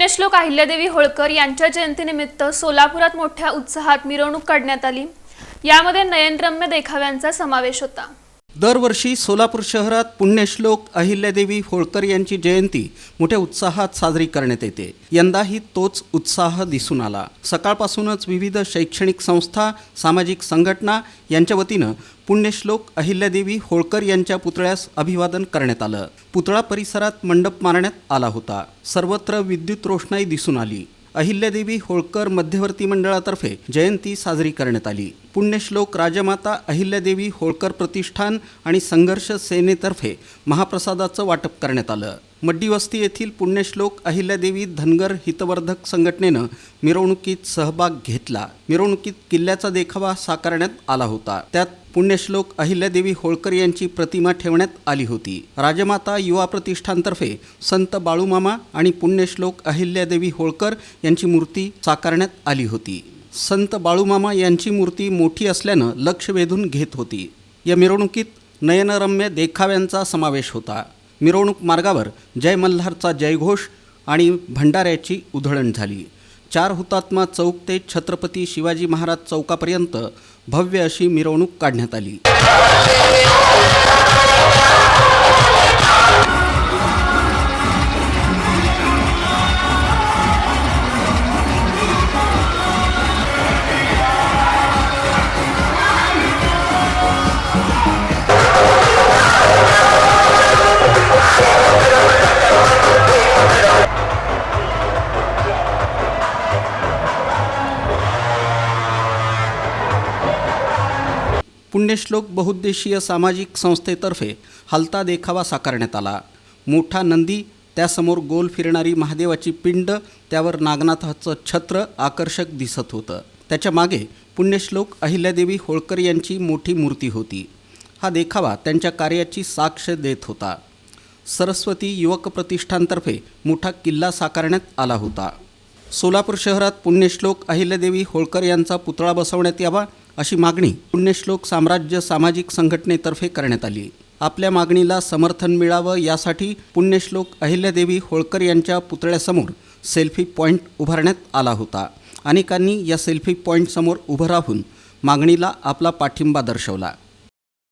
पुण्यश्लोक अहिल्यादेवी होळकर यांच्या जयंतीनिमित्त सोलापुरात मोठ्या उत्साहात मिरवणूक काढण्यात आली. यामध्ये नयनरम्य देखाव्यांचा समावेश होता. दरवर्षी सोलापूर शहरात पुण्यश्लोक अहिल्यादेवी होळकर यांची जयंती मोठ्या उत्साहात साजरी करण्यात येते. यंदाही तोच उत्साह दिसून आला. सकाळपासूनच विविध शैक्षणिक संस्था सामाजिक संघटना यांच्या वतीनं पुण्यश्लोक अहिल्यादेवी होळकर यांच्या पुतळ्यास अभिवादन करण्यात आलं. पुतळा परिसरात मंडप मारण्यात आला होता. सर्वत्र विद्युत रोषणाई दिसून आली. अहिल्यादेवी होळकर मध्यवर्ती मंडळातर्फे जयंती साजरी करण्यात आली. पुण्यश्लोक राजमाता अहिल्यादेवी होळकर प्रतिष्ठान आणि संघर्ष सेनेतर्फे महाप्रसादाचं वाटप करण्यात आलं. मड्डीवस्ती येथील पुण्यश्लोक अहिल्यादेवी धनगर हितवर्धक संघटनेनं मिरवणुकीत सहभाग घेतला. मिरवणुकीत किल्ल्याचा देखावा साकारण्यात आला होता. त्यात पुण्यश्लोक अहिल्यादेवी होळकर यांची प्रतिमा ठेवण्यात आली होती. राजमाता युवा प्रतिष्ठानतर्फे संत बाळूमामा आणि पुण्यश्लोक अहिल्यादेवी होळकर यांची मूर्ती साकारण्यात आली होती. संत बाळूमामा यांची मूर्ती मोठी असल्यानं लक्ष वेधून घेत होती. या मिरवणुकीत नयनरम्य देखाव्यांचा समावेश होता. मिरवणूक मार्गावर जय मल्हारचा जयघोष आणि भंडाऱ्याची उधळण झाली. चार हुतात्मा चौक ते छत्रपती शिवाजी महाराज चौकापर्यंत भव्य अशी मिरवणूक काढण्यात आली. पुण्यश्लोक बहुद्देशीय सामाजिक संस्थेतर्फे हलता देखावा साकारण्यात आला. मोठा नंदी त्यासमोर गोल फिरणारी महादेवाची पिंड त्यावर नागनाथाचं छत्र आकर्षक दिसत होतं. त्याच्यामागे पुण्यश्लोक अहिल्यादेवी होळकर यांची मोठी मूर्ती होती. हा देखावा त्यांच्या कार्याची साक्ष देत होता. सरस्वती युवक प्रतिष्ठानतर्फे मोठा किल्ला साकारण्यात आला होता. सोलापूर शहरात पुण्यश्लोक अहिल्यादेवी होळकर यांचा पुतळा बसवण्यात यावा अशी मागणी पुण्यश्लोक साम्राज्य सामाजिक संघटनेतर्फे करण्यात आली. आपल्या मागणीला समर्थन मिळावं यासाठी पुण्यश्लोक अहिल्यादेवी होळकर यांच्या पुतळ्यासमोर सेल्फी पॉईंट उभारण्यात आला होता. अनेकांनी या सेल्फी पॉईंटसमोर उभं राहून मागणीला आपला पाठिंबा दर्शवला.